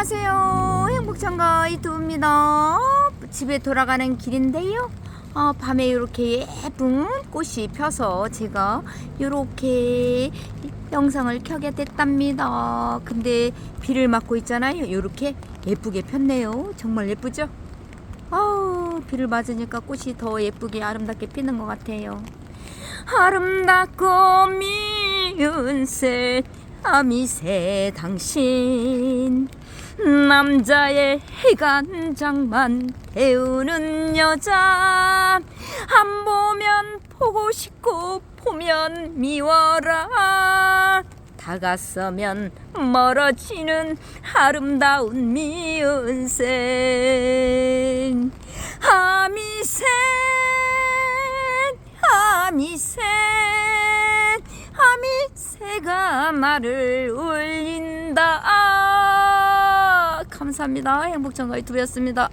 안녕하세요. 행복창가 유튜브입니다. 집에 돌아가는 길인데요. 어, 밤에 이렇게 예쁜 꽃이 펴서 제가 이렇게 영상을 켜게 됐답니다. 근데 비를 맞고 있잖아요. 이렇게 예쁘게 폈네요. 정말 예쁘죠? 아우, 비를 맞으니까 꽃이 더 예쁘게 아름답게 피는 것 같아요. 아름답고 미운 새 아미새 당신 남자의 해간장만 배우는 여자. 안 보면 보고 싶고 보면 미워라. 다가서면 멀어지는 아름다운 미운생. 아미새 아미새 아미새가 말을 울린다. 아, 감사합니다. 행복정가 유튜브였습니다